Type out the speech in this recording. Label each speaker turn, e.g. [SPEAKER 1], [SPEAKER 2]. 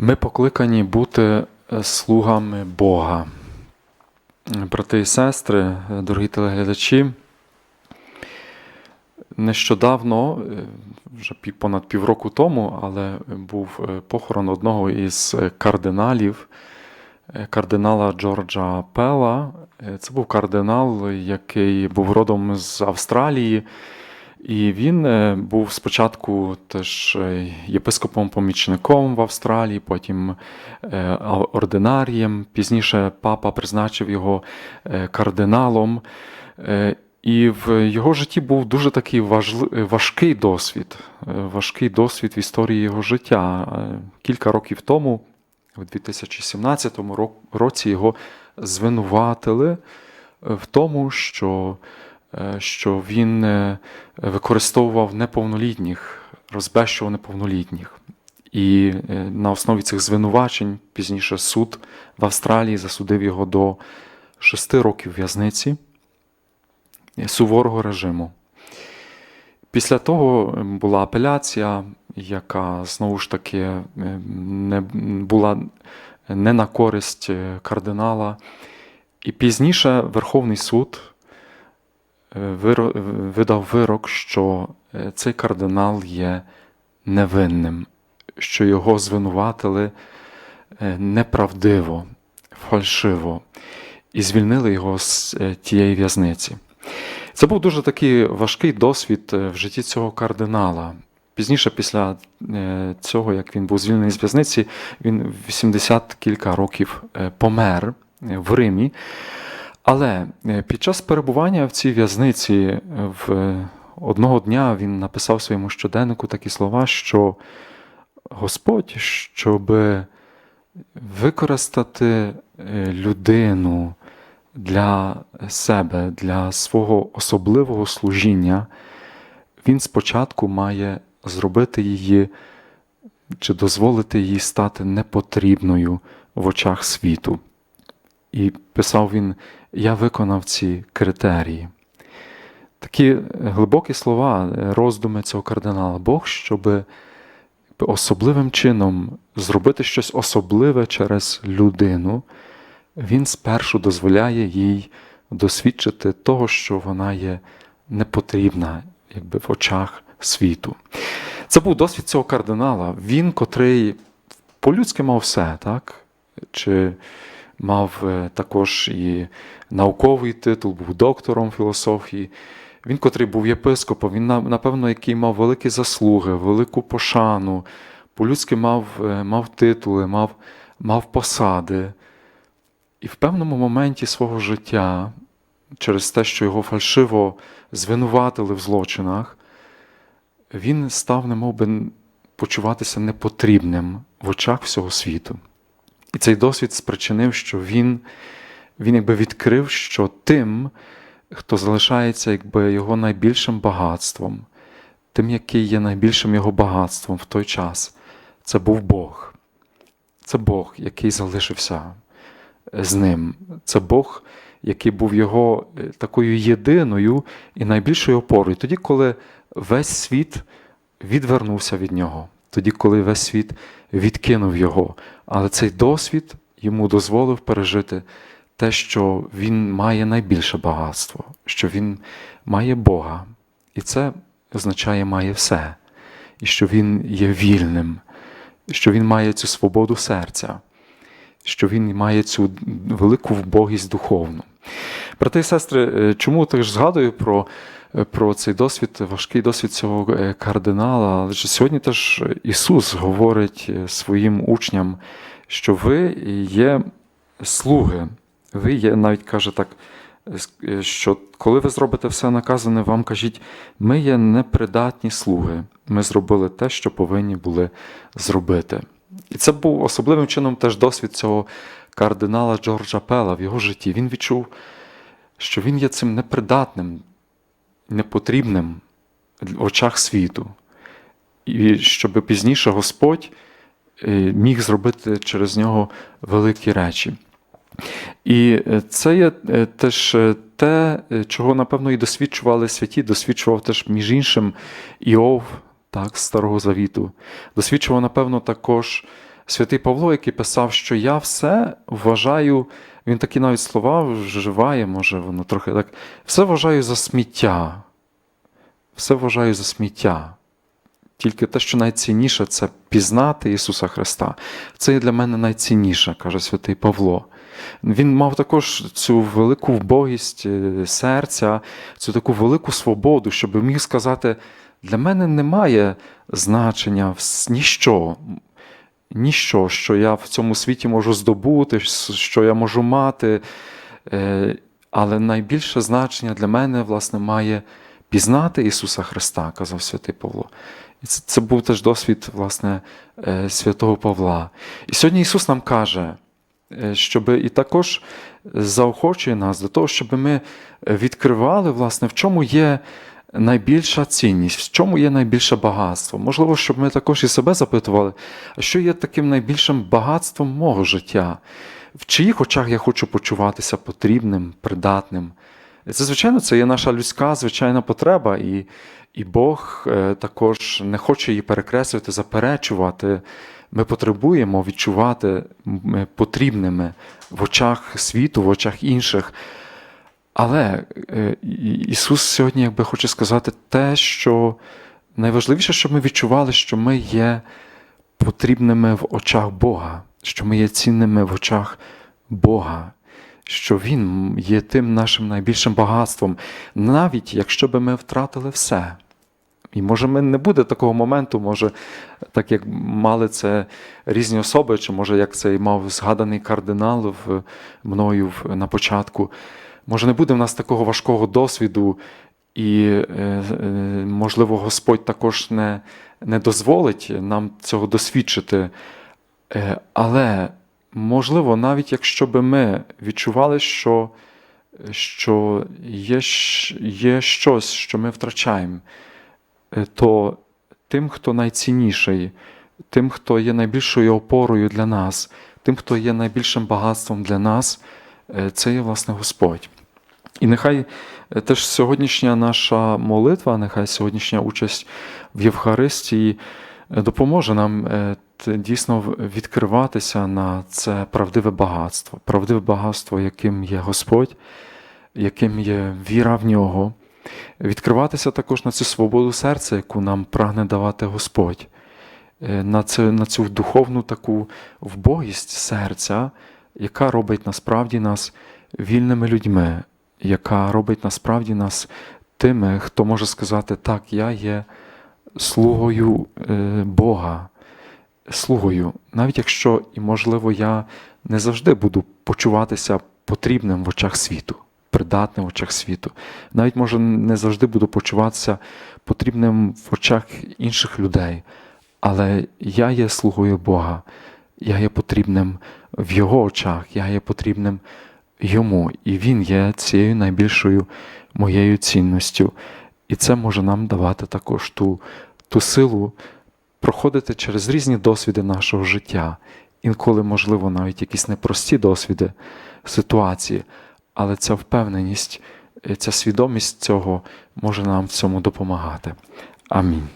[SPEAKER 1] Ми покликані бути е, слугами Бога. Брати і сестри, е, дорогі телеглядачі, нещодавно, е, вже понад півроку тому, але був похорон одного із кардиналів, кардинала Джорджа Пела. Це був кардинал, який був родом з Австралії. І він е, був спочатку теж е, єпископом-помічником в Австралії, потім е, ординарієм. Пізніше папа призначив його кардиналом. І в його житті був дуже такий важкий досвід, важкий досвід в історії його життя. Кілька років тому, у 2017 році, його звинуватили в тому, що що він е, використовував неповнолітніх, розбещував неповнолітніх. І е, на основі цих звинувачень пізніше суд в Австралії засудив його до шести років в'язниці е, суворого режиму. Після того е, була апеляція, яка знову ж таки е, не була не на користь е, кардинала. І пізніше Верховний суд е, видав вирок, що е, цей кардинал є невинним, що його звинуватили е, неправдиво, фальшиво, і звільнили його з е, тієї в'язниці. Це був дуже такий важкий досвід е, в житті цього кардинала. Пізніше, після е, цього, як він був звільнений з в'язниці, він 80 кілька років е, помер е, в Римі. Але е, під час перебування в цій в'язниці е, в е, одного дня він написав своєму щоденнику такі слова, що Господь, щоб використати людину для себе, для свого особливого служіння, він спочатку має зробити її чи дозволити їй стати непотрібною в очах світу. І писав він: Я виконав ці критерії. Такі глибокі слова, роздуми цього кардинала. Бог, щоб особливим чином зробити щось особливе через людину, він спершу дозволяє їй досвідчити того, що вона є непотрібна якби, в очах світу. Це був досвід цього кардинала. Він, котрий по-людськи мав все, так? Чи мав е, також і науковий титул, був доктором філософії. Він, котрий був єпископом, він, напевно, який мав великі заслуги, велику пошану, по-людськи мав, е, мав титули, мав, мав посади. І в певному моменті свого життя, через те, що його фальшиво звинуватили в злочинах, він став немов би почуватися непотрібним в очах всього світу. І цей досвід спричинив, що він, він якби відкрив, що тим, хто залишається якби його найбільшим багатством, тим, який є найбільшим його багатством в той час, це був Бог. Це Бог, який залишився з ним. Це Бог, який був його е, такою єдиною і найбільшою опорою. Тоді, коли весь світ відвернувся від нього, тоді, коли весь світ відкинув його. Але цей досвід йому дозволив пережити те, що він має найбільше багатство, що він має Бога. І це означає має все. І що він є вільним, що він має цю свободу серця, що він має цю велику вбогість духовну. Брати і сестри, е, чому теж згадую про, про цей досвід, важкий досвід цього е, кардинала? Адже сьогодні теж Ісус говорить е, своїм учням, що ви є слуги. Ви є, навіть каже так, е, що коли ви зробите все наказане, вам кажіть, ми є непридатні слуги. Ми зробили те, що повинні були зробити. І це був особливим чином теж досвід цього кардинала Джорджа Пела в його житті. Він відчув, що він є цим непридатним, непотрібним в очах світу. І щоб пізніше Господь е, міг зробити через нього великі речі. І е, це є е, теж те, чого, напевно, і досвідчували святі, досвідчував теж, між іншим, Іов, так, Старого Завіту. Досвідчував, напевно, також святий Павло, який писав, що я все вважаю, він такі навіть слова вживає, може, воно трохи так. Все вважаю за сміття. Все вважаю за сміття. Тільки те, що найцінніше, це пізнати Ісуса Христа. Це є для мене найцінніше, каже святий Павло. Він мав також цю велику вбогість е, серця, цю таку велику свободу, щоб міг сказати: для мене немає значення ніщо, ніщо, що я в цьому світі можу здобути, що я можу мати. Е, Але найбільше значення для мене, власне, має пізнати Ісуса Христа, казав святий Павло. І це, це був теж досвід, власне, е, святого Павла. І сьогодні Ісус нам каже, е, щоб і також заохочує нас до того, щоб ми відкривали, власне, в чому є найбільша цінність, в чому є найбільше багатство. Можливо, щоб ми також і себе запитували, а що є таким найбільшим багатством мого життя? В чиїх очах я хочу почуватися потрібним, придатним? Це, звичайно, це є наша людська звичайна потреба, і, і Бог е, також не хоче її перекреслювати, заперечувати. Ми потребуємо відчувати потрібними в очах світу, в очах інших. Але е, Ісус сьогодні якби хоче сказати те, що найважливіше, щоб ми відчували, що ми є потрібними в очах Бога, що ми є цінними в очах Бога, що Він є тим нашим найбільшим багатством, навіть якщо би ми втратили все. І може ми не буде такого моменту, може, так як мали це різні особи, чи може як це і мав згаданий кардинал в мною на початку. Може, не буде в нас такого важкого досвіду, і, е, е, можливо, Господь також не, не дозволить нам цього досвідчити. Е, Але, можливо, навіть якщо би ми відчували, що, що є, є щось, що ми втрачаємо, то тим, хто найцінніший, тим, хто є найбільшою опорою для нас, тим, хто є найбільшим багатством для нас, це є власне Господь. І нехай е, теж сьогоднішня наша молитва, нехай сьогоднішня участь в Євхаристії е, допоможе нам е, дійсно відкриватися на це правдиве багатство, правдиве багатство, яким є Господь, яким є віра в нього, відкриватися також на цю свободу серця, яку нам прагне давати Господь, е, на цю, на цю духовну таку вбогість серця, яка робить насправді нас вільними людьми, яка робить насправді нас тими, хто може сказати, так, я є слугою е, Бога, слугою, навіть якщо і, можливо, я не завжди буду почуватися потрібним в очах світу, придатним в очах світу. Навіть може не завжди буду почуватися потрібним в очах інших людей. Але я є слугою Бога, я є потрібним в Його очах, я є потрібним йому, і Він є цією найбільшою моєю цінністю. І це може нам давати також ту, ту силу проходити через різні досвіди нашого життя. Інколи, можливо, навіть якісь непрості досвіди, ситуації, але ця впевненість, ця свідомість цього може нам в цьому допомагати. Амінь.